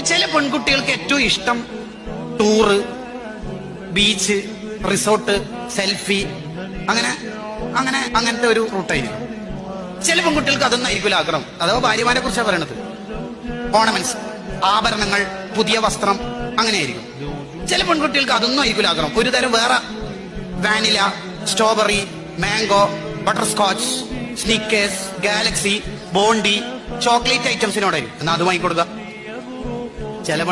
ചില പെൺകുട്ടികൾക്ക് ഏറ്റവും ഇഷ്ടം ടൂറ് ബീച്ച് റിസോർട്ട് സെൽഫി അങ്ങനെ അങ്ങനെ അങ്ങനത്തെ ഒരു റൂട്ടായിരിക്കും ചില പെൺകുട്ടികൾക്ക് അതൊന്നും ആയിരിക്കില്ല ആഗ്രഹം. അഥവാ ഭാര്യമാരെ കുറിച്ചാണ് പറയണത്. ഓണമെന്റ്സ് ആഭരണങ്ങൾ പുതിയ വസ്ത്രം അങ്ങനെയായിരിക്കും. ചില പെൺകുട്ടികൾക്ക് അതൊന്നും ആയിരിക്കില്ല ആഗ്രഹം. ഒരു തരം വേറെ vanilla strawberry mango butterscotch Snickers Galaxy Bounty chocolate ഐറ്റംസിനോടായിരിക്കും. എന്നാൽ അത് വാങ്ങിക്കൊടുക്കുക. ചില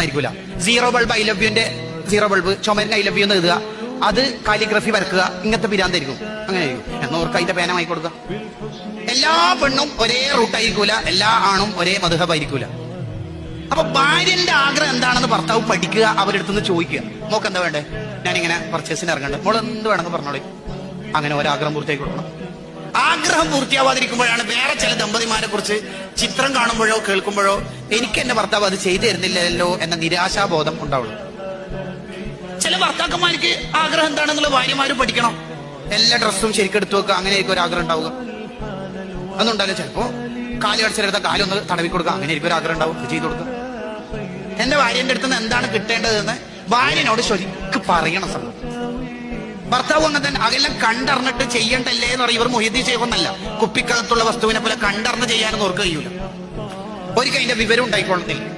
ആയിരിക്കില്ല സീറോ ബൾബ് ഐ ലവ് യുന്റെ സീറോ ബൾബ് ചുമരിന് ഐ ലവ് യു എന്ന് എഴുതുക. അത് കാലിഗ്രഫി വരക്കുക. ഇങ്ങനത്തെ പിരാന്തായിരിക്കും അങ്ങനെ ആയിരിക്കും. എന്നോർക്ക് അതിന്റെ പേന വാങ്ങി കൊടുക്കുക എല്ലാ പെണ്ണും ഒരേ റൂട്ടായിരിക്കൂല എല്ലാ ആണും ഒരേ മധുഹബായിരിക്കൂല അപ്പൊ ഭാര്യന്റെ ആഗ്രഹം എന്താണെന്ന് ഭർത്താവ് പഠിക്കുക അവരുടെ അടുത്ത് നിന്ന് ചോദിക്കുക. മോക്ക് എന്താ വേണ്ടേ? ഞാനിങ്ങനെ പർച്ചേസിന് ഇറങ്ങണ്ടേ. മോൾ എന്ത് വേണമെന്ന് പറഞ്ഞോളി. അങ്ങനെ ഒരാഗ്രഹം പൂർത്തിയായി കൊടുക്കണം. ആഗ്രഹം പൂർത്തിയാവാതിരിക്കുമ്പോഴാണ് വേറെ ചില ദമ്പതിമാരെ കുറിച്ച് ചിത്രം കാണുമ്പോഴോ കേൾക്കുമ്പോഴോ എനിക്ക് എന്റെ ഭർത്താവ് അത് ചെയ്തു തരുന്നില്ലല്ലോ എന്ന നിരാശാബോധം ഉണ്ടാവുള്ളൂ. ചില ഭർത്താക്കന്മാർക്ക് ആഗ്രഹം എന്താണെന്നുള്ള ഭാര്യമാര് പഠിക്കണം. എല്ലാ ഡ്രസ്സും ശരിക്കും എടുത്തു വെക്കുക അങ്ങനെയായിരിക്കും ഒരു ആഗ്രഹം ഉണ്ടാവുക. അതൊന്നും ഉണ്ടാവില്ല ചിലപ്പോ കാലി കടിച്ചെടുത്ത കാലൊന്ന് തടവി കൊടുക്കുക അങ്ങനെ ആയിരിക്കും ഒരു ആഗ്രഹം ഉണ്ടാവും. ചെയ്തു കൊടുക്കുക. എന്റെ ഭാര്യന്റെ അടുത്ത് നിന്ന് എന്താണ് കിട്ടേണ്ടതെന്ന് ഭാര്യനോട് ശരിക്കും പറയണം സംഭവം ഭർത്താവ് അങ്ങനെ തന്നെ. അതെല്ലാം കണ്ടറിഞ്ഞിട്ട് ചെയ്യണ്ടല്ലേ എന്ന് പറയും. ഇവർ മൊഹിദ്ദീൻ ചെയ്യുന്നല്ല കുപ്പിക്കകത്തുള്ള വസ്തുവിനെ പോലെ കണ്ടറിഞ്ഞ് ചെയ്യാനൊന്നും ഓർക്കുകയില്ല ഒരിക്കൽ അതിന്റെ വിവരം ഉണ്ടായിക്കൊള്ളുന്നില്ല